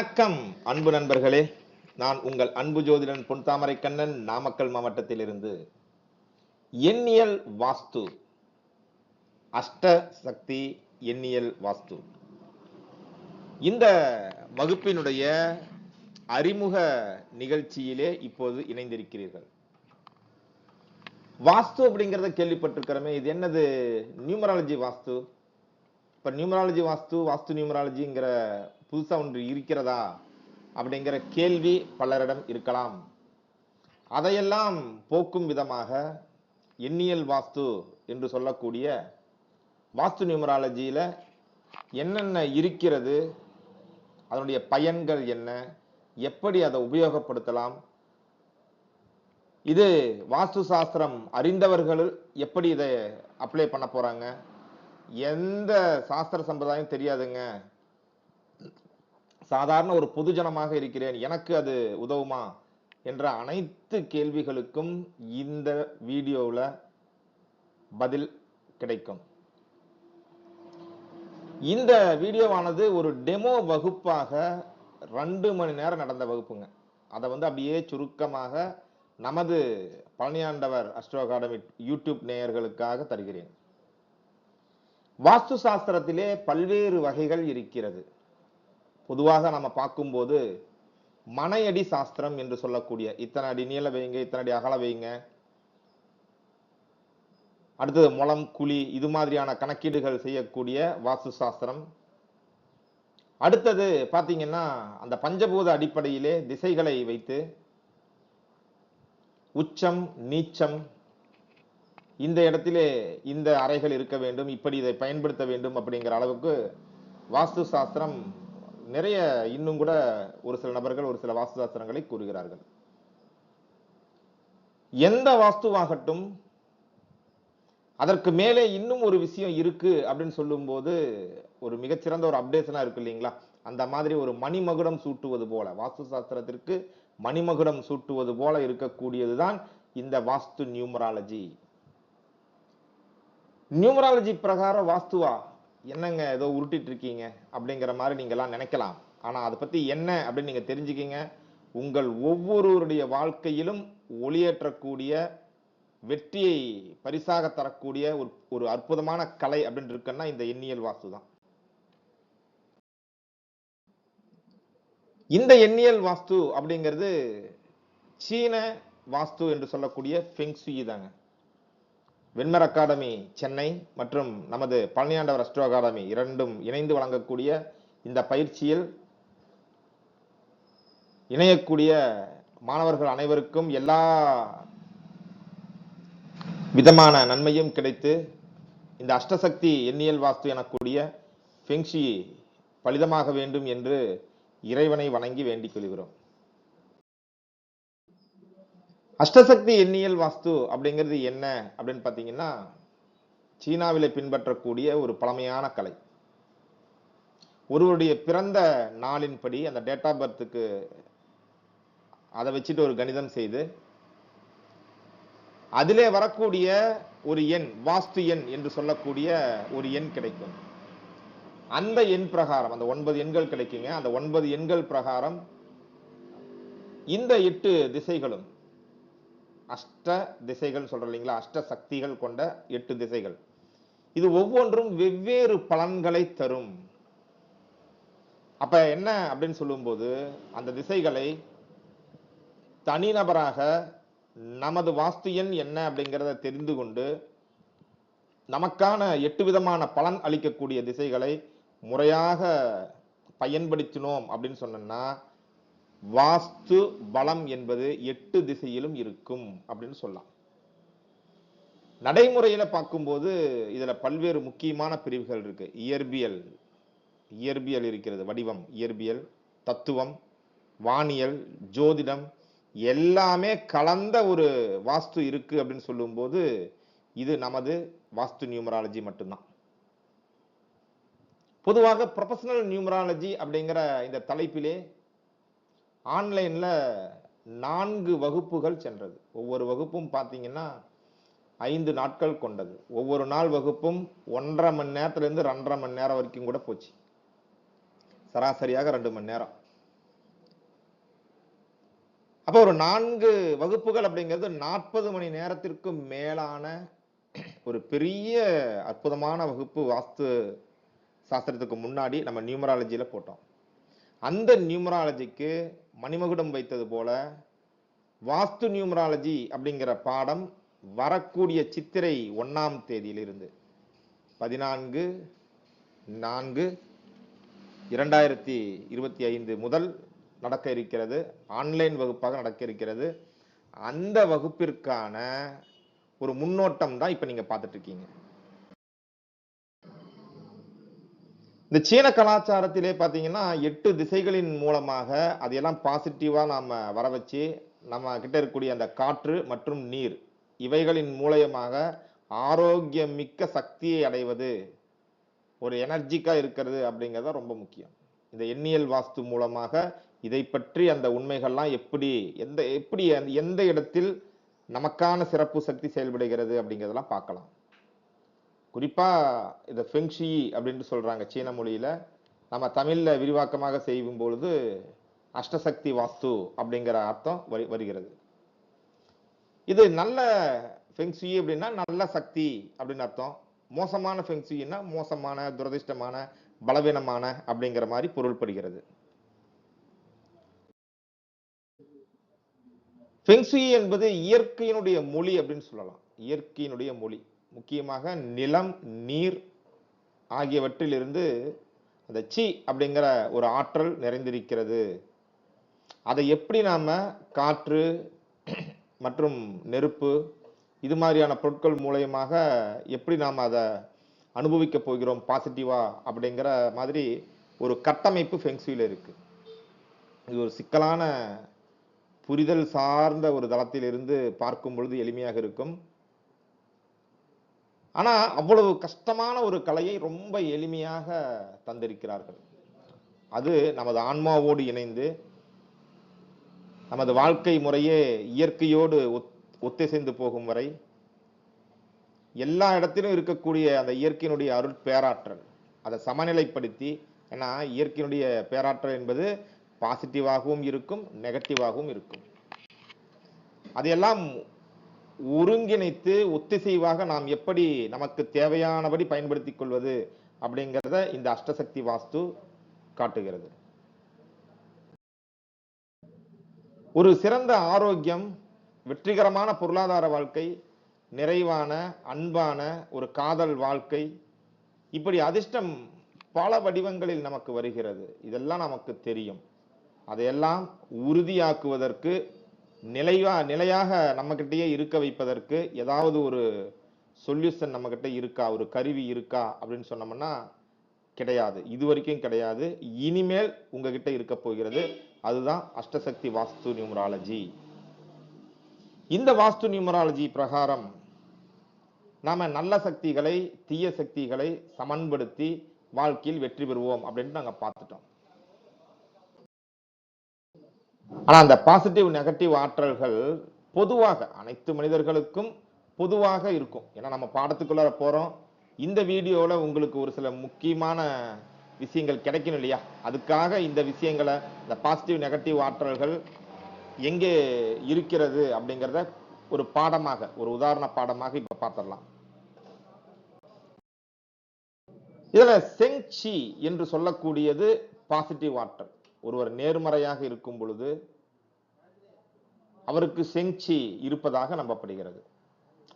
வணக்கம் அன்பு நண்பர்களே. நான் உங்கள் அன்பு ஜோதிடன் பொன்தாமரை கண்ணன் நாமக்கல் மாவட்டத்திலிருந்து. எண்ணியல் வாஸ்து. அஷ்ட சக்தி எண்ணியல் வாஸ்து. இந்த வகுப்பினுடைய அறிமுக நிகழ்ச்சியிலே இப்போது இணைந்திருக்கிறீர்கள். வாஸ்து அப்படிங்கிறத கேள்விப்பட்டிருக்கிறோமே. இது என்னது? நியூமராலஜி வாஸ்து. இப்போ நியூமராலஜி வாஸ்து வாஸ்து நியூமராலஜிங்கிற புதுசாக ஒன்று இருக்கிறதா அப்படிங்கிற கேள்வி பலரிடம் இருக்கலாம். அதையெல்லாம் போக்கும் விதமாக எண்ணியல் வாஸ்து என்று சொல்லக்கூடிய வாஸ்து நியூமராலஜியில் என்னென்ன இருக்கிறது அதனுடைய பயன்கள் என்ன எப்படி அதை உபயோகப்படுத்தலாம் இது வாஸ்து சாஸ்திரம் அறிந்தவர்கள் எப்படி இதை அப்ளை பண்ண போகிறாங்க எந்த சாஸ்திர சம்பிரதாயம் தெரியாதுங்க. சாதாரண ஒரு பொதுஜனமாக இருக்கிறேன் எனக்கு அது உதவுமா? என்ற அனைத்து கேள்விகளுக்கும் இந்த வீடியோவில் பதில் கிடைக்கும். இந்த வீடியோவானது ஒரு டெமோ வகுப்பாக ரெண்டு மணி நேரம் நடந்த வகுப்புங்க. அதை வந்து அப்படியே சுருக்கமாக நமது பழனியாண்டவர் அஸ்ட்ரோ அகாடமி யூடியூப் நேயர்களுக்காக தருகிறேன். வாஸ்து சாஸ்திரத்திலே பல்வேறு வகைகள் இருக்கிறது. பொதுவாக நம்ம பார்க்கும்போது மனையடி சாஸ்திரம் என்று சொல்லக்கூடிய இத்தனை அடி நீள வைங்க இத்தனை அடி அகல வைங்க அடுத்தது முளம் குழி இது மாதிரியான கணக்கீடுகள் செய்யக்கூடிய வாஸ்து சாஸ்திரம். அடுத்தது பார்த்தீங்கன்னா அந்த பஞ்சபூத அடிப்படையிலே திசைகளை வைத்து உச்சம் நீச்சம் இந்த இடத்திலே இந்த அறைகள் இருக்க வேண்டும் இப்படி இதை பயன்படுத்த வேண்டும் அப்படிங்கிற அளவுக்கு வாஸ்து சாஸ்திரம் நிறைய இன்னும் கூட ஒரு சில நபர்கள் ஒரு சில வாஸ்து சாஸ்திரங்களை கூறுகிறார்கள். எந்த வாஸ்துவாகட்டும் அதற்கு மேலே இன்னும் ஒரு விஷயம் இருக்கு அப்படின்னு சொல்லும்போது ஒரு மிகச்சிறந்த ஒரு அப்டேஷனா இருக்கு இல்லைங்களா? அந்த மாதிரி ஒரு மணிமகுடம் சூட்டுவது போல வாஸ்து சாஸ்திரத்திற்கு மணிமகுடம் சூட்டுவது போல இருக்கக்கூடியதுதான் இந்த வாஸ்து நியூமராலஜி. நியூமராலஜி பிரகாரம் வாஸ்துவா? என்னங்க ஏதோ உருட்டிட்டு இருக்கீங்க அப்படிங்கிற மாதிரி நீங்கெல்லாம் நினைக்கலாம். ஆனால் அதை பற்றி என்ன அப்படின்னு நீங்கள் தெரிஞ்சுக்கிங்க. உங்கள் ஒவ்வொருவருடைய வாழ்க்கையிலும் ஒளியேற்றக்கூடிய வெற்றியை பரிசாக தரக்கூடிய ஒரு ஒரு அற்புதமான கலை அப்படின்னு இருக்குன்னா இந்த எண்ணியல் வாஸ்து தான். இந்த எண்ணியல் வாஸ்து அப்படிங்கிறது சீன வாஸ்து என்று சொல்லக்கூடிய ஃபெங்சுயி தாங்க. வெண்மர் அகாடமி சென்னை மற்றும் நமது பழனியாண்டவர் அஸ்ட்ரோ அகாடமி இரண்டும் இணைந்து வழங்கக்கூடிய இந்த பயிற்சியில் இணையக்கூடிய மாணவர்கள் அனைவருக்கும் எல்லா விதமான நன்மையும் கிடைத்து இந்த அஷ்டசக்தி எண்ணியல் வாஸ்து எனக்கூடிய ஃபெங்ஷி பலிதமாக வேண்டும் என்று இறைவனை வணங்கி வேண்டிக் கொள்கிறோம். அஷ்டசக்தி எண்ணியல் வாஸ்து அப்படிங்கிறது என்ன அப்படின்னு பார்த்தீங்கன்னா சீனாவில் பின்பற்றக்கூடிய ஒரு பழமையான கலை. ஒருவருடைய பிறந்த நாளின்படி அந்த டேட் ஆஃப் பர்த்துக்கு அதை வச்சுட்டு ஒரு கணிதம் செய்து அதிலே வரக்கூடிய ஒரு எண் வாஸ்து எண் என்று சொல்லக்கூடிய ஒரு எண் கிடைக்கும். அந்த எண் பிரகாரம் அந்த ஒன்பது எண்கள் கிடைக்குங்க. அந்த ஒன்பது எண்கள் பிரகாரம் இந்த எட்டு திசைகளும் அஷ்ட திசைகள் சொல்கிறோம் இல்லைங்களா? அஷ்ட சக்திகள் கொண்ட எட்டு திசைகள். இது ஒவ்வொன்றும் வெவ்வேறு பலன்களை தரும். அப்ப என்ன அப்படின்னு சொல்லும்போது அந்த திசைகளை தனிநபராக நமது வாஸ்து எண் என்ன அப்படிங்கிறத தெரிந்து கொண்டு நமக்கான எட்டு விதமான பலன் அளிக்கக்கூடிய திசைகளை முறையாக பயன்படுத்தினோம் அப்படின்னு சொன்னோம்னா வாஸ்து பலம் என்பது எட்டு திசையிலும் இருக்கும் அப்படின்னு சொல்லலாம். நடைமுறையில பார்க்கும்போது இதுல பல்வேறு முக்கியமான பிரிவுகள் இருக்கு. இயற்பியல் இயற்பியல் இருக்கிறது வடிவம் இயற்பியல் தத்துவம் வானியல் ஜோதிடம் எல்லாமே கலந்த ஒரு வாஸ்து இருக்கு அப்படின்னு சொல்லும்போது இது நமது வாஸ்து நியூமராலஜி மட்டும்தான். பொதுவாக ப்ரொஃபஷனல் நியூமராலஜி அப்படிங்கிற இந்த தலைப்பிலே ஆன்லைன்ல நான்கு வகுப்புகள் சென்றது. ஒவ்வொரு வகுப்பும் பார்த்தீங்கன்னா ஐந்து நாட்கள் கொண்டது. ஒவ்வொரு நாள் வகுப்பும் ஒன்றரை மணி நேரத்துல இருந்து ரெண்டரை மணி நேரம் வரைக்கும் கூட போச்சு. சராசரியாக ரெண்டு மணி நேரம். அப்போ ஒரு நான்கு வகுப்புகள் அப்படிங்கிறது நாற்பது மணி நேரத்திற்கு மேலான ஒரு பெரிய அற்புதமான வகுப்பு வாஸ்து சாஸ்திரத்துக்கு முன்னாடி நம்ம நியூமராலஜியில போட்டோம். அந்த நியூமராலஜிக்கு மணிமகுடம் வைத்தது போல வாஸ்து நியூமராலஜி அப்படிங்கிற பாடம் வரக்கூடிய சித்திரை ஒன்றாம் தேதியிலிருந்து. பதினான்கு நான்கு இரண்டாயிரத்தி இருபத்தி ஐந்து முதல் நடக்க இருக்கிறது. ஆன்லைன் வகுப்பாக நடக்க இருக்கிறது. அந்த வகுப்பிற்கான ஒரு முன்னோட்டம் தான் இப்போ நீங்கள் பார்த்துட்ருக்கீங்க இந்த சீன கலாச்சாரத்திலே பார்த்தீங்கன்னா எட்டு திசைகளின் மூலமாக அதையெல்லாம் பாசிட்டிவாக நாம் வர வச்சு நம்ம கிட்ட இருக்கக்கூடிய அந்த காற்று மற்றும் நீர் இவைகளின் மூலயமாக ஆரோக்கியமிக்க சக்தியை அடைவது ஒரு எனர்ஜிக்காக இருக்கிறது அப்படிங்கிறது ரொம்ப முக்கியம். இந்த எண்ணியல் வாஸ்து மூலமாக இதை பற்றி அந்த உண்மைகள்லாம் எப்படி எந்த எப்படி எந்த இடத்தில் நமக்கான சிறப்பு சக்தி செயல்படுகிறது அப்படிங்கிறதெல்லாம் பார்க்கலாம். குறிப்பாக இதை ஃபெங்ஷி அப்படின்ட்டு சொல்கிறாங்க சீன மொழியில். நம்ம தமிழில் விரிவாக்கமாக செய்யும் பொழுது அஷ்டசக்தி வாஸ்து அப்படிங்கிற அர்த்தம் வரு- வருகிறது. இது நல்ல ஃபெங்ஷி அப்படின்னா நல்ல சக்தி அப்படின்னு அர்த்தம். மோசமான ஃபெங்ஷின்னா மோசமான துரதிர்ஷ்டமான பலவீனமான அப்படிங்கிற மாதிரி பொருள்படுகிறது. ஃபெங்ஷி என்பது இயற்கையினுடைய மொழி அப்படின்னு சொல்லலாம். இயற்கையினுடைய மொழி. முக்கியமாக நிலம் நீர் ஆகியவற்றிலிருந்து அந்த சி அப்படிங்கிற ஒரு ஆற்றல் நிறைந்திருக்கிறது. அதை எப்படி நாம் காற்று மற்றும் நெருப்பு இது மாதிரியான பொருட்கள் மூலயமாக எப்படி நாம் அதை அனுபவிக்க போகிறோம் பாசிட்டிவா அப்படிங்கிற மாதிரி ஒரு கட்டமைப்பு ஃபெங்சுயில இருக்கு. இது ஒரு சிக்கலான புரிதல் சார்ந்த ஒரு தளத்திலிருந்து பார்க்கும் பொழுது எளிமையாக இருக்கும். ஆனா அவ்வளவு கஷ்டமான ஒரு கலையை ரொம்ப எளிமையாக தந்திருக்கிறார்கள். அது நமது ஆன்மாவோடு இணைந்து நமது வாழ்க்கை முறையே இயற்கையோடு ஒத்திசைந்து போகும் வரை எல்லா இடத்திலும் இருக்கக்கூடிய அந்த இயற்கையினுடைய அருள் பேராற்றல் அதை சமநிலைப்படுத்தி ஏன்னா இயற்கையினுடைய பேராற்றல் என்பது பாசிட்டிவாகவும் இருக்கும் நெகட்டிவாகவும் இருக்கும். அதையெல்லாம் ஒருங்கிணைத்து ஒத்திசைவாக நாம் எப்படி நமக்கு தேவையானபடி பயன்படுத்திக் கொள்வது அப்படிங்கிறத இந்த அஷ்டசக்தி வாஸ்து காட்டுகிறது. ஒரு சிறந்த ஆரோக்கியம் வெற்றிகரமான பொருளாதார வாழ்க்கை நிறைவான அன்பான ஒரு காதல் வாழ்க்கை இப்படி அதிர்ஷ்டம் பல வடிவங்களில் நமக்கு வருகிறது. இதெல்லாம் நமக்கு தெரியும். அதையெல்லாம் உறுதியாக்குவதற்கு நிலைவா நிலையாக நம்மகிட்டயே இருக்க வைப்பதற்கு ஏதாவது ஒரு சொல்யூஷன் நம்மகிட்ட இருக்கா? ஒரு கருவி இருக்கா? அப்படின்னு சொன்னோம்னா கிடையாது. இது வரைக்கும் கிடையாது. இனிமேல் உங்ககிட்ட இருக்க போகிறது அதுதான் அஷ்டசக்தி வாஸ்து நியூமராலஜி. இந்த வாஸ்து நியூமராலஜி பிரகாரம் நாம நல்ல சக்திகளை தீய சக்திகளை சமன்படுத்தி வாழ்க்கையில் வெற்றி பெறுவோம் அப்படின்னு நாங்க பார்த்தோம். ஆனால் அந்த பாசிட்டிவ் நெகட்டிவ் ஆற்றல்கள் பொதுவாக அனைத்து மனிதர்களுக்கும் பொதுவாக இருக்கும். ஏன்னா நம்ம பாடத்துக்குள்ளார போறோம். இந்த வீடியோவில் உங்களுக்கு ஒரு சில முக்கியமான விஷயங்கள் கிடைக்கணும் இல்லையா? அதுக்காக இந்த விஷயங்களை இந்த பாசிட்டிவ் நெகட்டிவ் ஆற்றல்கள் எங்கே இருக்கிறது அப்படிங்கிறத ஒரு பாடமாக ஒரு உதாரண பாடமாக இப்போ பார்த்துடலாம். இதில் செங்சி என்று சொல்லக்கூடியது பாசிட்டிவ் ஆற்றல். ஒருவர் நேர்மறையாக இருக்கும் பொழுது அவருக்கு செங்சி இருப்பதாக நம்பப்படுகிறது.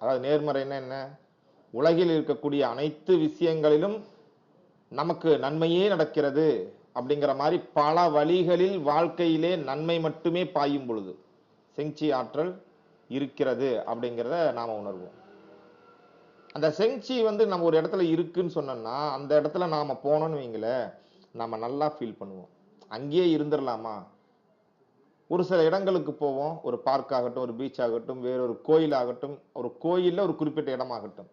அதாவது நேர்மறைன்னா என்ன உலகில் இருக்கக்கூடிய அனைத்து விஷயங்களிலும் நமக்கு நன்மையே நடக்கிறது அப்படிங்கிற மாதிரி பல வழிகளில் வாழ்க்கையிலே நன்மை மட்டுமே பாயும் பொழுது செங்சி ஆற்றல் இருக்கிறது அப்படிங்கிறத நாம் உணர்வோம். அந்த செங்சி வந்து நம்ம ஒரு இடத்துல இருக்குன்னு சொன்னோம்னா அந்த இடத்துல நாம் போனோம்னு வைங்களேன் நம்ம நல்லா ஃபீல் பண்ணுவோம். அங்கேயே இருந்துடலாமா ஒரு சில இடங்களுக்கு போவோம். ஒரு பார்க் ஆகட்டும் ஒரு பீச் ஆகட்டும் வேற ஒரு கோயில் ஆகட்டும் ஒரு கோயில்ல ஒரு குறிப்பிட்ட இடமாகட்டும்.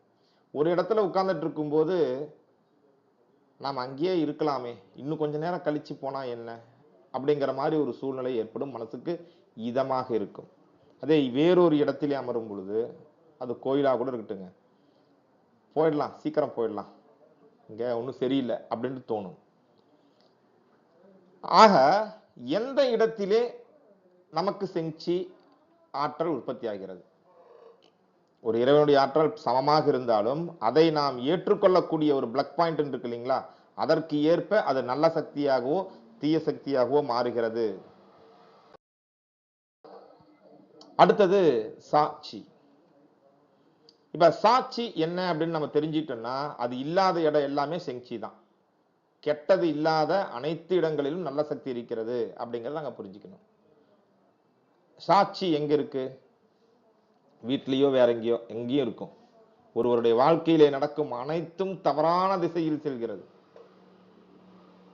ஒரு இடத்துல உட்கார்ந்துட்டு இருக்கும்போது நாம் அங்கேயே இருக்கலாமே. இன்னும் கொஞ்ச நேரம் கழிச்சு போனா என்ன? அப்படிங்கிற மாதிரி ஒரு சூழ்நிலை ஏற்படும். மனசுக்கு இதமாக இருக்கும். அதே வேறொரு இடத்திலே அமரும் பொழுது அது கோயிலா கூட இருக்கட்டுங்க. போயிடலாம் சீக்கிரம் போயிடலாம். இங்க ஒன்றும் சரியில்லை அப்படின்னு தோணும். ஆக எந்த இடத்திலே நமக்கு செஞ்சி ஆற்றல் உற்பத்தி ஆகிறது ஒரு இறைவனுடைய ஆற்றல் சமமாக இருந்தாலும் அதை நாம் ஏற்றுக்கொள்ளக்கூடிய ஒரு பிளக் பாயிண்ட் இருக்கு இல்லைங்களா? அதற்கு ஏற்ப அது நல்ல சக்தியாகவோ தீய சக்தியாகவோ மாறுகிறது. அடுத்தது சாட்சி. இப்ப சாட்சி என்ன அப்படின்னு நம்ம தெரிஞ்சிட்டோம்னா அது இல்லாத இடம் எல்லாமே செஞ்சி தான். கெட்டது இல்லாத அனைத்து இடங்களிலும் நல்ல சக்தி இருக்கிறது அப்படிங்கறத நாங்க புரிஞ்சுக்கணும். சாட்சி எங்க இருக்கு? வீட்லேயோ வேற எங்கேயோ எங்கேயும் இருக்கும். ஒருவருடைய வாழ்க்கையிலே நடக்கும் அனைத்தும் தவறான திசையில் செல்கிறது.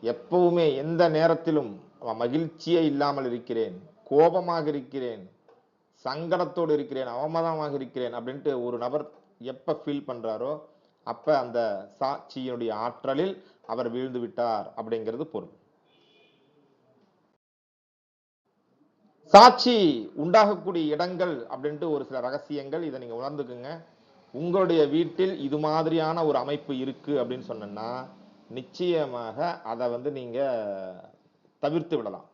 எப்பவுமே எந்த நேரத்திலும் அவன் மகிழ்ச்சியே இல்லாமல் இருக்கிறேன் கோபமாக இருக்கிறேன் சங்கடத்தோடு இருக்கிறேன் அவமதமாக இருக்கிறேன் அப்படின்ட்டு ஒரு நபர் எப்ப ஃபீல் பண்றாரோ அப்ப அந்த சாட்சியினுடைய ஆற்றலில் அவர் வீழ்ந்து விட்டார் அப்படிங்கிறது பொருள். சாட்சி உண்டாகக்கூடிய இடங்கள் அப்படின்ட்டு ஒரு சில ரகசியங்கள் இதை நீங்க உணர்ந்துக்குங்க. உங்களுடைய வீட்டில் இது மாதிரியான ஒரு அமைப்பு இருக்கு அப்படின்னு சொன்னோம்னா நிச்சயமாக அதை வந்து நீங்க தவிர்த்து விடலாம்.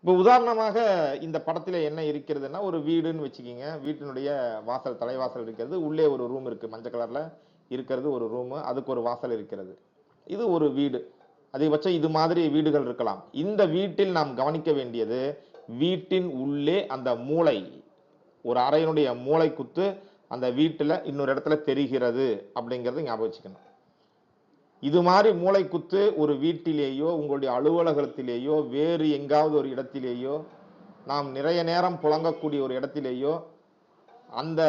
இப்போ உதாரணமாக இந்த படத்துல என்ன இருக்கிறதுன்னா ஒரு வீடுன்னு வச்சுக்கிங்க. வீட்டினுடைய வாசல் தலைவாசல் இருக்கிறது. உள்ளே ஒரு ரூம் இருக்கு. மஞ்சள் கலர்ல இருக்கிறது ஒரு ரூம் அதுக்கு ஒரு வாசல் இருக்கிறது. இது ஒரு வீடு. அதிகபட்சம் இது மாதிரி வீடுகள் இருக்கலாம். இந்த வீட்டில் நாம் கவனிக்க வேண்டியது வீட்டின் உள்ளே அந்த மூளை ஒரு அறையினுடைய மூளை குத்து அந்த வீட்டில் இன்னொரு இடத்துல தெரிகிறது அப்படிங்கிறத ஞாபகம் வச்சுக்கணும். இது மாதிரி மூளை குத்து ஒரு வீட்டிலேயோ உங்களுடைய அலுவலகத்திலேயோ வேறு எங்காவது ஒரு இடத்திலேயோ நாம் நிறைய நேரம் புழங்கக்கூடிய ஒரு இடத்திலேயோ அந்த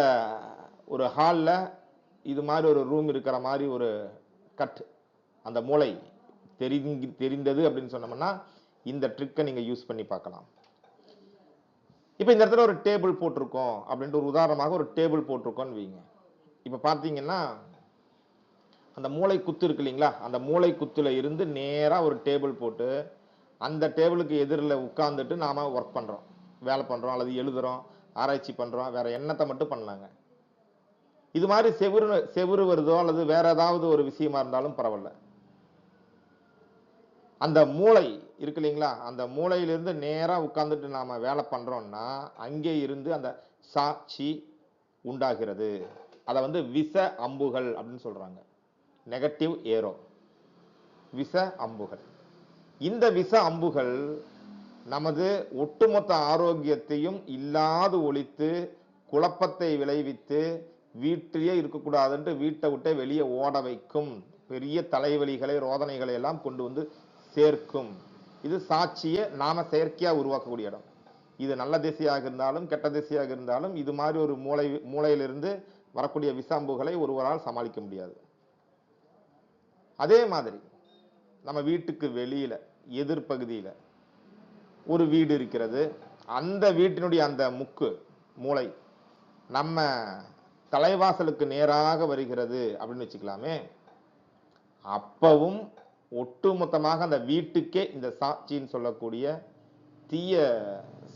ஒரு ஹாலில் இது மாதிரி ஒரு ரூம் இருக்கிற மாதிரி ஒரு கட் அந்த மூளை. தெரிஞ்சு தெரிந்தது அப்படின்னு சொன்னோம்னா இந்த ட்ரிக்கை நீங்கள் யூஸ் பண்ணி பார்க்கலாம். இப்போ இந்த இடத்துல ஒரு டேபிள் போட்டிருக்கோம் அப்படின்ட்டு ஒரு உதாரணமாக ஒரு டேபிள் போட்டிருக்கோன்னு வைங்க. இப்போ பார்த்தீங்கன்னா அந்த மூளை குத்து இருக்கு இல்லைங்களா? அந்த மூளை குத்துல இருந்து நேராக ஒரு டேபிள் போட்டு அந்த டேபிளுக்கு எதிரில் உட்காந்துட்டு நாம் ஒர்க் பண்ணுறோம் வேலை பண்ணுறோம் அல்லது எழுதுறோம் ஆராய்ச்சி பண்ணுறோம் வேற எண்ணத்தை மட்டும் பண்ணலாங்க. இது மாதிரி செவுரு செவுரு வருதோ அல்லது வேற ஏதாவது ஒரு விஷயமா இருந்தாலும் பரவாயில்ல. அந்த மூளை இருக்கு இல்லைங்களா? அந்த மூளையிலிருந்து நேராக உட்காந்துட்டு நாம் வேலை பண்ணுறோன்னா அங்கே இருந்து அந்த சாட்சி உண்டாகிறது. அதை வந்து விச அம்புகள் அப்படின்னு சொல்கிறாங்க நெகட்டிவ் ஏரோ விச அம்புகள். இந்த விச அம்புகள் நமது ஒட்டுமொத்த ஆரோக்கியத்தையும் இல்லாது ஒழித்து குழப்பத்தை விளைவித்து வீட்டிலேயே இருக்கக்கூடாதுன்ட்டு வீட்டை விட்டு வெளியே ஓட வைக்கும். பெரிய தலைவலிகளை ரோதனைகளை எல்லாம் கொண்டு வந்து சேர்க்கும். இது சாட்சியை நாம செயற்கையா உருவாக்கக்கூடிய இடம். இது நல்ல திசையாக இருந்தாலும் கெட்ட திசையாக இருந்தாலும் இது மாதிரி ஒரு மூளை மூளையிலிருந்து வரக்கூடிய விசாம்புகளை ஒருவரால் சமாளிக்க முடியாது. அதே மாதிரி நம்ம வீட்டுக்கு வெளியில எதிர்பகுதியில ஒரு வீடு இருக்கிறது. அந்த வீட்டினுடைய அந்த முக்கு மூளை நம்ம தலைவாசலுக்கு நேராக வருகிறது அப்படின்னு வச்சுக்கலாமே அப்பவும் ஒட்டுமொத்தமாக அந்த வீட்டுக்கே இந்த சாட்சின்னு சொல்லக்கூடிய தீய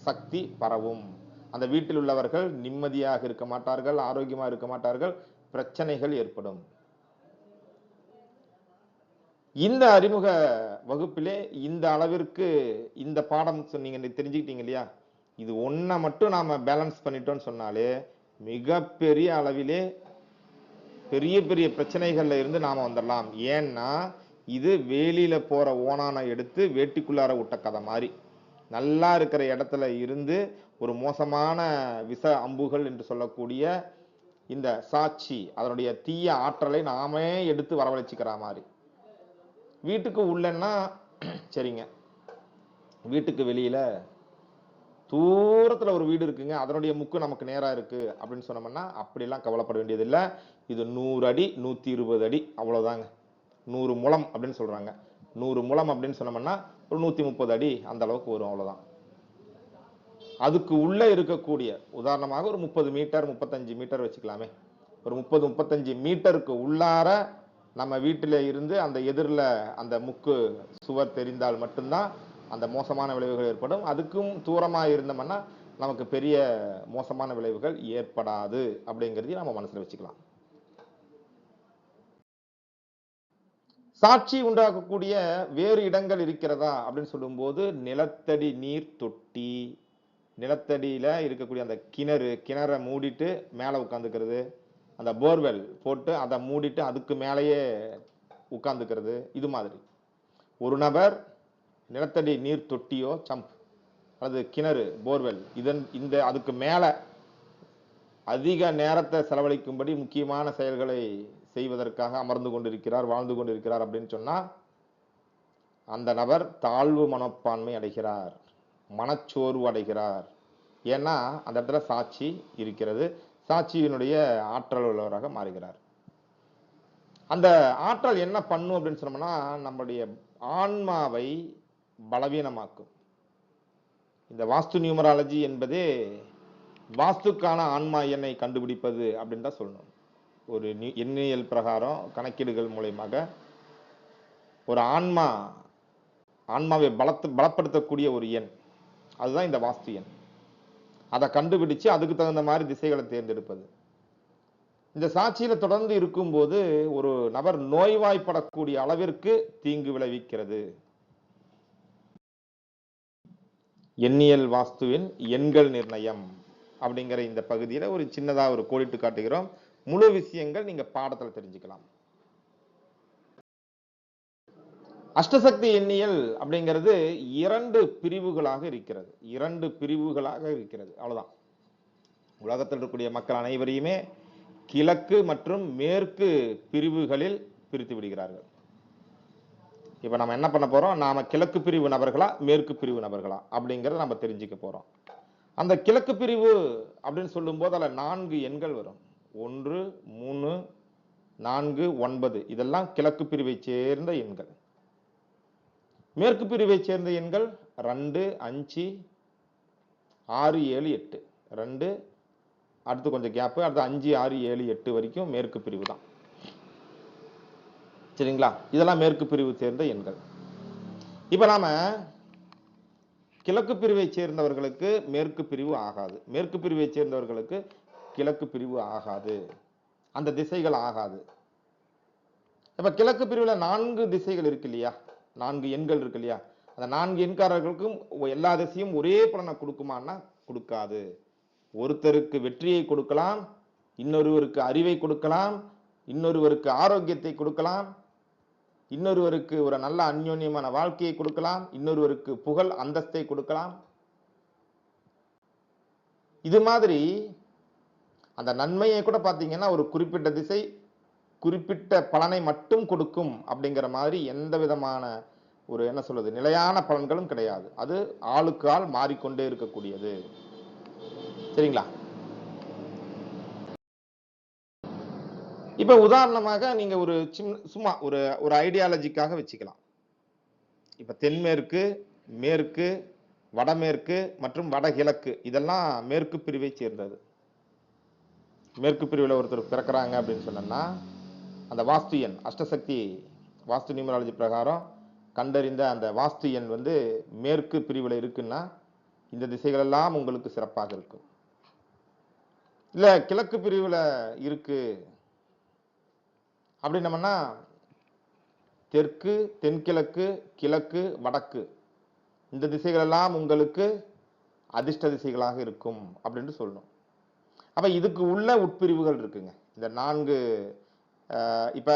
சக்தி பரவும். அந்த வீட்டில் உள்ளவர்கள் நிம்மதியாக இருக்க மாட்டார்கள் ஆரோக்கியமாக இருக்க மாட்டார்கள் பிரச்சனைகள் ஏற்படும். இந்த அறிமுக வகுப்பிலே இந்த அளவிற்கு இந்த பாடம் சொன்னீங்க தெரிஞ்சுக்கிட்டீங்க இல்லையா? இது ஒன்றை மட்டும் நாம் பேலன்ஸ் பண்ணிட்டோம்னு சொன்னாலே மிகப்பெரிய அளவிலே பெரிய பெரிய பிரச்சனைகள்ல இருந்து நாம் வந்துடலாம் ஏன்னா இது வேலியில் போகிற ஓனானை எடுத்து வேட்டிக்குள்ளார விட்ட கதை மாதிரி. நல்லா இருக்கிற இடத்துல இருந்து ஒரு மோசமான விச அம்புகள் என்று சொல்லக்கூடிய இந்த சாட்சி அதனுடைய தீய ஆற்றலை நாமே எடுத்து வரவழைச்சிக்கிற மாதிரி. வீட்டுக்கு உள்ளன்னா சரிங்க. வீட்டுக்கு வெளியில் தூரத்தில் ஒரு வீடு இருக்குங்க. அதனுடைய முக்கு நமக்கு நேராக இருக்குது அப்படின்னு சொன்னோம்னா அப்படிலாம் கவலைப்பட வேண்டியதில்லை. இது நூறு அடி நூற்றி இருபது அடி அவ்வளோதாங்க நூறு முழம் அப்படின்னு சொல்கிறாங்க நூறு முழம் அப்படின்னு சொன்னோம்னா ஒரு நூற்றி முப்பது அடி அந்த அளவுக்கு வரும் அவ்வளோதான் அதுக்கு உள்ளே இருக்கக்கூடிய உதாரணமாக ஒரு முப்பது மீட்டர் முப்பத்தஞ்சு மீட்டர் வச்சுக்கலாமே. ஒரு முப்பது முப்பத்தஞ்சு மீட்டருக்கு உள்ளார நம்ம வீட்டில் இருந்து அந்த எதிரில் அந்த முக்கு சுவர் தெரிந்தால் மட்டும்தான் அந்த மோசமான விளைவுகள் ஏற்படும். அதுக்கும் தூரமாக இருந்தோம்னா நமக்கு பெரிய மோசமான விளைவுகள் ஏற்படாது அப்படிங்கிறதையும் நம்ம மனசில் வச்சுக்கலாம். சாட்சி உண்டாக்கக்கூடிய வேறு இடங்கள் இருக்கிறதா அப்படின்னு சொல்லும்போது நிலத்தடி நீர் தொட்டி நிலத்தடியில் இருக்கக்கூடிய அந்த கிணறு கிணறை மூடிட்டு மேலே உட்காந்துக்கிறது அந்த போர்வெல் போட்டு அதை மூடிட்டு அதுக்கு மேலேயே உட்காந்துக்கிறது இது மாதிரி. ஒரு நபர் நிலத்தடி நீர் தொட்டியோ சம்ப் அல்லது கிணறு போர்வெல் இதன் இந்த அதுக்கு மேலே அதிக நேரத்தை செலவழிக்கும்படி முக்கியமான செயல்களை செய்வதற்காக அமர்ந்து கொண்டிருக்கிறார் வாழ்ந்து கொண்டிருக்கிறார் அப்படின்னு சொன்னா அந்த நபர் தாழ்வு மனப்பான்மை அடைகிறார் மனச்சோர்வு அடைகிறார். ஏன்னா அந்த இடத்துல சாட்சி இருக்கிறது. சாட்சியினுடைய ஆற்றல் உள்ளவராக மாறுகிறார். அந்த ஆற்றல் என்ன பண்ணும் அப்படின்னு சொன்னோம்னா நம்முடைய ஆன்மாவை பலவீனமாக்கும். இந்த வாஸ்து நியூமராலஜி என்பதே வாஸ்துக்கான ஆன்மா எண்ணை கண்டுபிடிப்பது அப்படின்னு தான் சொல்லணும். ஒரு எண்ணியல் பிரகாரம் கணக்கீடுகள் மூலயமாக ஒரு ஆன்மா ஆன்மாவை பலத்து பலப்படுத்தக்கூடிய ஒரு எண். அதுதான் இந்த வாஸ்து எண். அதை கண்டுபிடிச்சு அதுக்கு தகுந்த மாதிரி திசைகளை தேர்ந்தெடுப்பது. இந்த சாட்சியில தொடர்ந்து இருக்கும்போது ஒரு நபர் நோய்வாய்ப்படக்கூடிய அளவிற்கு தீங்கு விளைவிக்கிறது. எண்ணியல் வாஸ்துவின் எண்கள் நிர்ணயம் அப்படிங்கிற இந்த பகுதியில ஒரு சின்னதா ஒரு கோடிட்டு காட்டுகிறோம். முழு விஷயங்கள் நீங்க பாடத்துல தெரிஞ்சுக்கலாம். அஷ்டசக்தி எண்ணியல் அப்படிங்கிறது இரண்டு பிரிவுகளாக இருக்கிறது. இரண்டு பிரிவுகளாக இருக்கிறது. அவ்வளவுதான். உலகத்தில் இருக்கக்கூடிய மக்கள் அனைவரையுமே கிழக்கு மற்றும் மேற்கு பிரிவுகளில் பிரித்து விடுகிறார்கள். இப்ப நம்ம என்ன பண்ண போறோம்? நாம கிழக்கு பிரிவு நபர்களா மேற்கு பிரிவு நபர்களா அப்படிங்கறத நம்ம தெரிஞ்சுக்க போறோம். அந்த கிழக்கு பிரிவு அப்படின்னு சொல்லும்போது அதுல நான்கு எண்கள் வரும். ஒன்று மூணு நான்கு ஒன்பது. இதெல்லாம் கிழக்கு பிரிவை சேர்ந்த எண்கள். மேற்கு பிரிவை சேர்ந்த எண்கள் ரெண்டு அஞ்சு ஆறு ஏழு எட்டு. ரெண்டு அடுத்து கொஞ்சம் கேப்பு அடுத்து அஞ்சு ஆறு ஏழு எட்டு வரைக்கும் மேற்கு பிரிவு தான். சரிங்களா? இதெல்லாம் மேற்கு பிரிவு சேர்ந்த எண்கள். இப்போ நாம் கிழக்கு பிரிவை சேர்ந்தவர்களுக்கு மேற்கு பிரிவு ஆகாது. மேற்கு பிரிவை சேர்ந்தவர்களுக்கு கிழக்கு பிரிவு ஆகாது. அந்த திசைகள் ஆகாது. இப்போ கிழக்கு பிரிவுல நான்கு திசைகள் இருக்கு இல்லையா? நான்கு எண்கள் இருக்கு இல்லையா? அந்த நான்கு எண்காரர்களுக்கும் எல்லா திசையும் ஒரே பலனை கொடுக்குமான்னா கொடுக்காது. ஒருத்தருக்கு வெற்றியை கொடுக்கலாம் இன்னொருவருக்கு அறிவை கொடுக்கலாம் இன்னொருவருக்கு ஆரோக்கியத்தை கொடுக்கலாம் இன்னொருவருக்கு ஒரு நல்ல அந்யோன்யமான வாழ்க்கையை கொடுக்கலாம் இன்னொருவருக்கு புகழ் அந்தஸ்தை கொடுக்கலாம். இது மாதிரி அந்த நன்மையை கூட பார்த்தீங்கன்னா ஒரு குறிப்பிட்ட திசை குறிப்பிட்ட பலனை மட்டும் கொடுக்கும் அப்படிங்கிற மாதிரி எந்த விதமான ஒரு என்ன சொல்றது நிலையான பலன்களும் கிடையாது. அது ஆளுக்கு ஆள் மாறிக்கொண்டே இருக்கக்கூடியது. சரிங்களா? இப்போ உதாரணமாக நீங்கள் ஒரு சின்ன சும்மா ஒரு ஒரு ஐடியாலஜிக்காக வச்சுக்கலாம். இப்போ தென்மேற்கு மேற்கு வடமேற்கு மற்றும் வடகிழக்கு இதெல்லாம் மேற்கு பிரிவை சேர்ந்தது. மேற்கு பிரிவில் ஒருத்தர் பிறக்கிறாங்க அப்படின்னு சொன்னோம்னா அந்த வாஸ்து எண் அஷ்டசக்தி வாஸ்து நியூமராலஜி பிரகாரம் கண்டறிந்த அந்த வாஸ்து எண் வந்து மேற்கு பிரிவில் இருக்குன்னா இந்த திசைகளெல்லாம் உங்களுக்கு சிறப்பாக இருக்கும். இல்லை கிழக்கு பிரிவில் இருக்கு அப்படின்னம்னா தெற்கு தென்கிழக்கு கிழக்கு வடக்கு இந்த திசைகளெல்லாம் உங்களுக்கு அதிர்ஷ்ட திசைகளாக இருக்கும் அப்படின்னு சொல்லணும் அப்போ இதுக்கு உள்ள உட்பிரிவுகள் இருக்குங்க. இந்த நான்கு இப்போ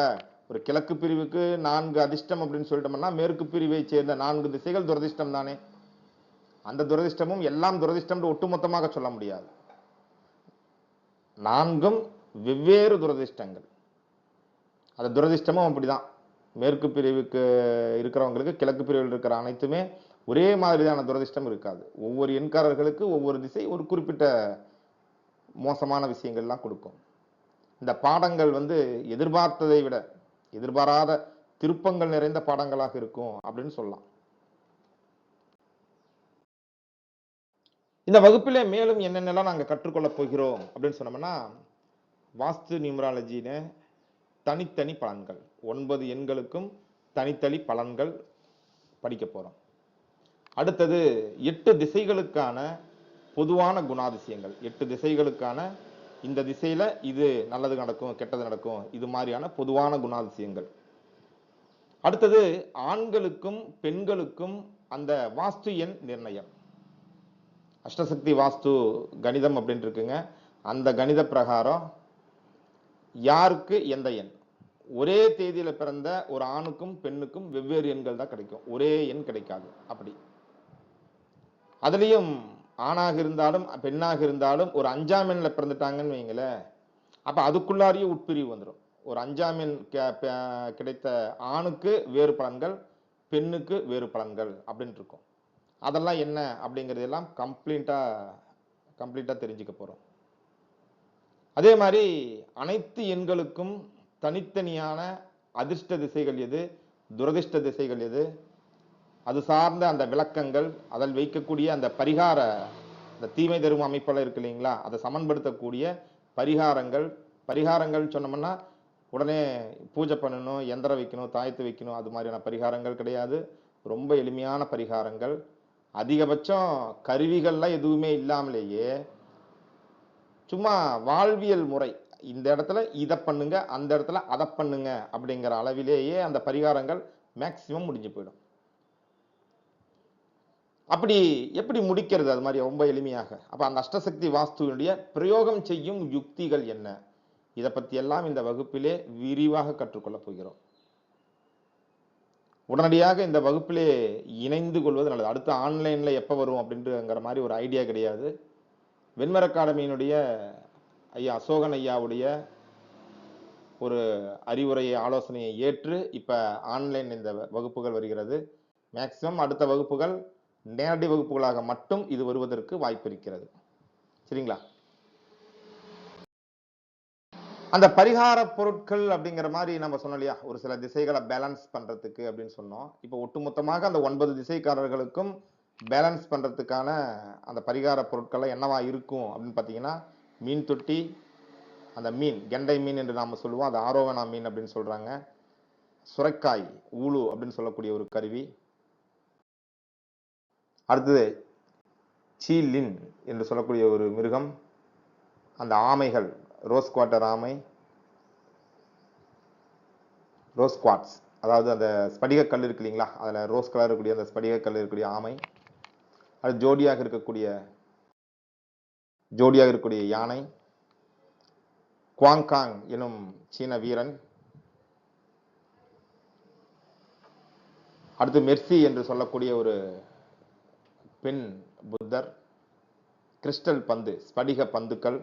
ஒரு கிழக்கு பிரிவுக்கு நான்கு அதிர்ஷ்டம் அப்படின்னு சொல்லிட்டோம்னா மேற்கு பிரிவை சேர்ந்த நான்கு திசைகள் துரதிர்ஷ்டம் தானே. அந்த துரதிர்ஷ்டமும் எல்லாம் துரதிர்ஷ்டம்னு ஒட்டுமொத்தமாக சொல்ல முடியாது. நான்கும் வெவ்வேறு துரதிர்ஷ்டங்கள். அந்த துரதிர்ஷ்டமும் அப்படிதான். மேற்கு பிரிவுக்கு இருக்கிறவங்களுக்கு கிழக்கு பிரிவில் இருக்கிற அனைத்துமே ஒரே மாதிரியான துரதிர்ஷ்டம் இருக்காது. ஒவ்வொரு எண்காரர்களுக்கு ஒவ்வொரு திசை ஒரு குறிப்பிட்ட மோசமான விஷயங்கள்லாம் கொடுக்கும். இந்த பாடங்கள் வந்து எதிர்பார்த்ததை விட எதிர்பாராத திருப்பங்கள் நிறைந்த பாடங்களாக இருக்கும் அப்படின்னு சொல்லலாம். இந்த வகுப்பிலே மேலும் என்னென்னலாம் நாங்கள் கற்றுக்கொள்ளப் போகிறோம் அப்படின்னு சொன்னோம்னா வாஸ்து நியூமராலஜின்னு தனித்தனி பலன்கள் ஒன்பது எண்களுக்கும் தனித்தனி பலன்கள் படிக்க போறோம். அடுத்தது எட்டு திசைகளுக்கான பொதுவான குணாதிசயங்கள். எட்டு திசைகளுக்கான இந்த திசையில இது நல்லது நடக்கும் கெட்டது நடக்கும். இது மாதிரியான பொதுவான குணாதிசயங்கள். அடுத்தது ஆண்களுக்கும் பெண்களுக்கும் அந்த வாஸ்து எண் நிர்ணயம். அஷ்டசக்தி வாஸ்து கணிதம் அப்படின்ட்டு இருக்குங்க. அந்த கணித பிரகாரம் யாருக்கு எந்த எண்? ஒரே தேதியில பிறந்த ஒரு ஆணுக்கும் பெண்ணுக்கும் வெவ்வேறு எண்கள் தான் கிடைக்கும். ஒரே எண் கிடைக்காது. அப்படி. அதுலேயும் ஆணாக இருந்தாலும் பெண்ணாக இருந்தாலும் ஒரு அஞ்சாம் எண்ணில் பிறந்துட்டாங்கன்னு வைங்களேன் அப்போ அதுக்குள்ளாரியே உட்பிரிவு வந்துடும் ஒரு அஞ்சாம் எண் கெ- ப- கிடைத்த ஆணுக்கு வேறு பலன்கள் பெண்ணுக்கு வேறு பலன்கள் அப்படின்ட்டு இருக்கும். அதெல்லாம் என்ன அப்படிங்கிறதெல்லாம் கம்ப்ளீட்டாக கம்ப்ளீட்டாக தெரிஞ்சுக்க போகிறோம் அதே மாதிரி அனைத்து எண்களுக்கும் தனித்தனியான அதிர்ஷ்ட திசைகள் எது துரதிர்ஷ்ட திசைகள் எது அது சார்ந்த அந்த விளக்கங்கள் அதில் வைக்கக்கூடிய அந்த பரிகார இந்த தீமை தரும் அமைப்பெல்லாம் இருக்கு இல்லைங்களா? அதை சமன்படுத்தக்கூடிய பரிகாரங்கள் பரிகாரங்கள் சொன்னோம்னா உடனே பூஜை பண்ணணும் எந்திரம் வைக்கணும் தாயத்து வைக்கணும் அது மாதிரியான பரிகாரங்கள் கிடையாது. ரொம்ப எளிமையான பரிகாரங்கள். அதிகபட்சம் கருவிகள்லாம் எதுவுமே இல்லாமலேயே சும்மா வாழ்வியல் முறை. இந்த இடத்துல இதை பண்ணுங்க அந்த இடத்துல அதை பண்ணுங்க அப்படிங்கிற அளவிலேயே அந்த பரிகாரங்கள் மேக்சிமம் முடிஞ்சு போயிடும். அப்படி எப்படி முடிக்கிறது அது மாதிரி ரொம்ப எளிமையாக? அப்போ அந்த அஷ்டசக்தி வாஸ்துவினுடைய பிரயோகம் செய்யும் யுக்திகள் என்ன? இதை பற்றி எல்லாம் இந்த வகுப்பிலே விரிவாக கற்றுக்கொள்ளப் போகிறோம். உடனடியாக இந்த வகுப்பிலே இணைந்து கொள்வது நல்லது. அடுத்து ஆன்லைனில் எப்போ வரும் அப்படின்றங்கிற மாதிரி ஒரு ஐடியா கிடையாது. வெண்மர அகாடமியினுடைய ஐயா அசோகன் ஐயாவுடைய ஒரு அறிவுரையை ஆலோசனையை ஏற்று இப்போ ஆன்லைன் இந்த வகுப்புகள் வருகிறது. மேக்சிமம் அடுத்த வகுப்புகள் நேரடி வகுப்புகளாக மட்டும் இது வருவதற்கு வாய்ப்பு இருக்கிறது சரிங்களா? அந்த பரிகார பொருட்கள் அப்படிங்கிற மாதிரி நம்ம சொன்னோம் இல்லையா? ஒரு சில திசைகளை பேலன்ஸ் பண்றதுக்கு அப்படின்னு சொன்னோம். இப்போ ஒட்டுமொத்தமாக அந்த ஒன்பது திசைக்காரர்களுக்கும் பேலன்ஸ் பண்றதுக்கான அந்த பரிகார பொருட்கள் என்னவா இருக்கும் அப்படின்னு பார்த்தீங்கன்னா மீன் தொட்டி அந்த மீன் கெண்டை மீன் என்று நாம சொல்லுவோம். அது ஆரோவனா மீன் அப்படின்னு சொல்றாங்க. சுரைக்காய் ஊழு அப்படின்னு சொல்லக்கூடிய ஒரு கருவி. அடுத்தது சீலின் என்று சொல்லக்கூடிய ஒரு மிருகம். அந்த ஆமைகள் ரோஸ் குவாட்டர் ஆமை. Rose quartz. அதாவது அந்த ஸ்படிக கல் இருக்கு இல்லைங்களா? அதில் ரோஸ் கலர் இருக்கக்கூடிய அந்த ஸ்படிக கல் இருக்கக்கூடிய ஆமை. அது ஜோடியாக இருக்கக்கூடிய ஜோடியாக இருக்கக்கூடிய யானை. குவாங்காங் எனும் சீன வீரன். அடுத்து மெர்சி என்று சொல்லக்கூடிய ஒரு பெண் புத்தர் கிறிஸ்டல் பந்து ஸ்படிக பந்துக்கள்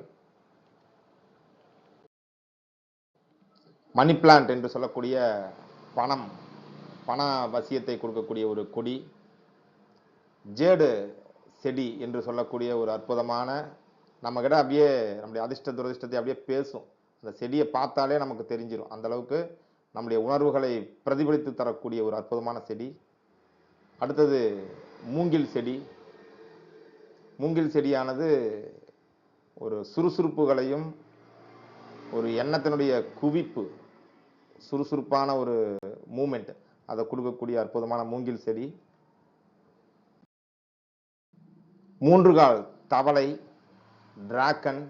மணி பிளான்ட் என்று சொல்லக்கூடிய பணம் பண வசியத்தை கொடுக்கக்கூடிய ஒரு கொடி ஜேடு செடி என்று சொல்லக்கூடிய ஒரு அற்புதமான நம்ம அப்படியே நம்முடைய அதிர்ஷ்ட துரதிர்ஷ்டத்தை அப்படியே பேசும். அந்த செடியை பார்த்தாலே நமக்கு தெரிஞ்சிடும் அந்த அளவுக்கு நம்முடைய உணர்வுகளை பிரதிபலித்து தரக்கூடிய ஒரு அற்புதமான செடி. அடுத்தது மூங்கில் செடி. மூங்கில் செடியானது ஒரு சுறுசுறுப்புகளையும் ஒரு எண்ணத்தினுடைய குவிப்பு சுறுசுறுப்பான ஒரு மூமெண்ட். அதை கொடுக்கக்கூடிய அற்புதமான மூங்கில் செடி. மூன்று கால் தவளை டிராக்கன்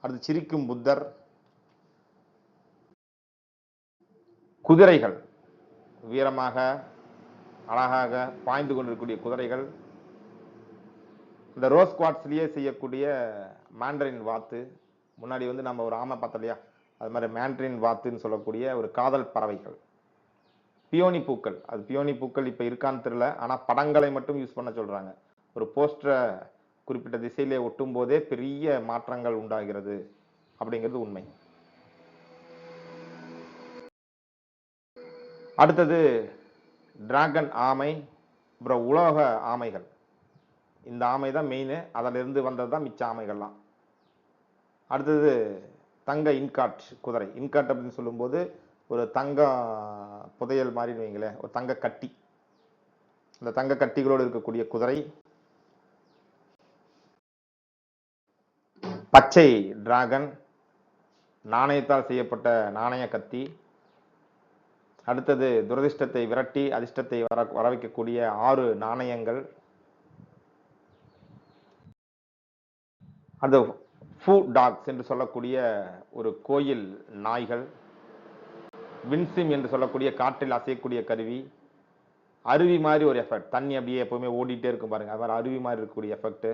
அடுத்து சிரிக்கும் புத்தர் குதிரைகள் வீரமாக அழகாக பாய்ந்து கொண்டிருக்கக்கூடிய குதிரைகள் இந்த ரோஸ் குவாட்ஸ்லேயே செய்யக்கூடிய மேண்டரின் வாத்து முன்னாடி வந்து நம்ம ஒரு ஆமை பார்த்தோம் இல்லையா? அது மாதிரி மேண்ட்ரின் வாத்துன்னு சொல்லக்கூடிய ஒரு காதல் பறவைகள். பியோனி பூக்கள். அது பியோனி பூக்கள் இப்போ இருக்கான்னு தெரியல ஆனால் படங்களை மட்டும் யூஸ் பண்ண சொல்கிறாங்க ஒரு போஸ்டரை குறிப்பிட்ட திசையிலே ஒட்டும் போதே பெரிய மாற்றங்கள் உண்டாகிறது அப்படிங்கிறது உண்மை. அடுத்தது டிராகன் ஆமை அப்புறம் உலோக ஆமைகள். இந்த ஆமை தான் மெயின் அதிலிருந்து வந்தது தான் மிச்ச ஆமைகள்லாம். அடுத்தது தங்க இன்காட் குதிரை. இன்காட் அப்படின்னு சொல்லும்போது ஒரு தங்க புதையல் மாதிரி வைங்களேன் ஒரு தங்க கட்டி. இந்த தங்க கட்டிகளோடு இருக்கக்கூடிய குதிரை. பச்சை டிராகன் நாணயத்தால் செய்யப்பட்ட நாணய கத்தி. அடுத்தது துரதிர்ஷ்டத்தை விரட்டி அதிர்ஷ்டத்தை வர வர வைக்கக்கூடிய ஆறு நாணயங்கள். அது ஃபூ டாக்ஸ் என்று சொல்லக்கூடிய ஒரு கோயில் நாய்கள். வின்சிம் என்று சொல்லக்கூடிய காற்றில் அசையக்கூடிய கருவி. அருவி மாதிரி ஒரு எஃபெக்ட் தண்ணி அப்படியே எப்பவுமே ஓடிட்டே இருக்கும் பாருங்க. அது மாதிரி அருவி மாதிரி இருக்கக்கூடிய எஃபெக்ட்டு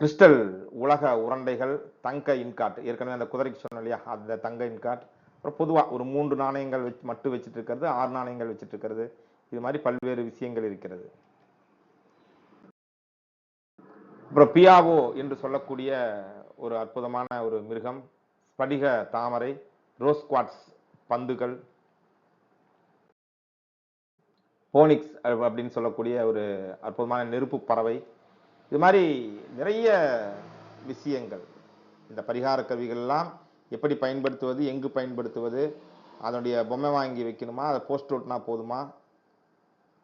கிறிஸ்டல் உலக உருண்டைகள் தங்க இன்காட். ஏற்கனவே அந்த குதிரைக்கு சொன்னோம் இல்லையா? அந்த தங்க இன்காட். அப்புறம் பொதுவாக ஒரு மூன்று நாணயங்கள் வச்சு மட்டும் வச்சுட்டு இருக்கிறது ஆறு நாணயங்கள் வச்சுட்டு இருக்கிறது. இது மாதிரி பல்வேறு விஷயங்கள் இருக்கிறது. அப்புறம் பியாவோ என்று சொல்லக்கூடிய ஒரு அற்புதமான ஒரு மிருகம் ஸ்படிக தாமரை ரோஸ் குவாட்ஸ் பந்துகள் போனிக்ஸ் அப்படின்னு சொல்லக்கூடிய ஒரு அற்புதமான நெருப்பு பறவை. இது மாதிரி நிறைய விஷயங்கள். இந்த பரிகார கருவிகள்லாம் எப்படி பயன்படுத்துவது எங்கு பயன்படுத்துவது அதனுடைய பொம்மை வாங்கி வைக்கணுமா அதை போஸ்ட் ஓட்டினா போதுமா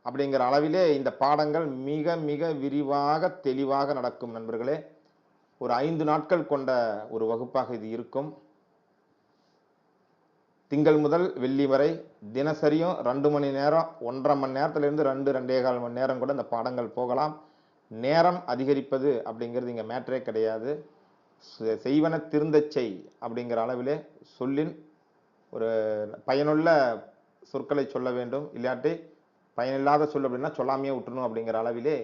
அப்படிங்கிற அளவிலே இந்த பாடங்கள் மிக மிக விரிவாக தெளிவாக நடக்கும் நண்பர்களே. ஒரு ஐந்து நாட்கள் கொண்ட ஒரு வகுப்பாக இது இருக்கும். திங்கள் முதல் வெள்ளி வரை தினசரியும் ரெண்டு மணி நேரம் ஒன்றரை மணி நேரத்துலேருந்து ரெண்டு ரெண்டே கால் மணி நேரம் கூட இந்த பாடங்கள் போகலாம். நேரம் அதிகரிப்பது அப்படிங்கிறது இங்கே மேட்டரே கிடையாது. செய்வன திருந்த செய் அப்படிங்கிற அளவிலே சொல்லின் ஒரு பயனுள்ள சொற்களை சொல்ல வேண்டும். இல்லாட்டி பயனில்லாத சொல் அப்படின்னா சொல்லாமையே விட்டுணும் அப்படிங்கிற அளவிலே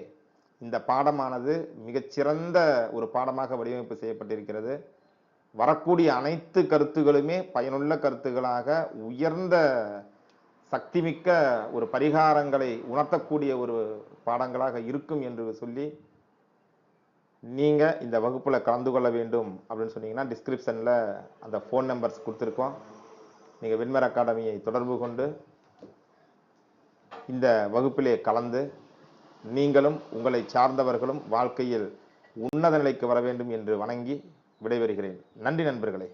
இந்த பாடமானது மிகச்சிறந்த ஒரு பாடமாக வடிவமைப்பு செய்யப்பட்டிருக்கிறது. வரக்கூடிய அனைத்து கருத்துகளுமே பயனுள்ள கருத்துகளாக உயர்ந்த சக்திமிக்க ஒரு பரிகாரங்களை உணர்த்தக்கூடிய ஒரு பாடங்களாக இருக்கும் என்று சொல்லி நீங்கள் இந்த வகுப்பில் கலந்து கொள்ள வேண்டும் அப்படின்னு சொன்னீங்கன்னா டிஸ்கிரிப்ஷனில் அந்த ஃபோன் நம்பர்ஸ் கொடுத்துருக்கோம். நீங்கள் வெண்மர் அகாடமியை தொடர்பு கொண்டு இந்த வகுப்பிலே கலந்து நீங்களும் உங்களை சார்ந்தவர்களும் வாழ்க்கையில் உன்னத நிலைக்கு வர வேண்டும் என்று வணங்கி விடைபெறுகிறேன். நன்றி நண்பர்களே.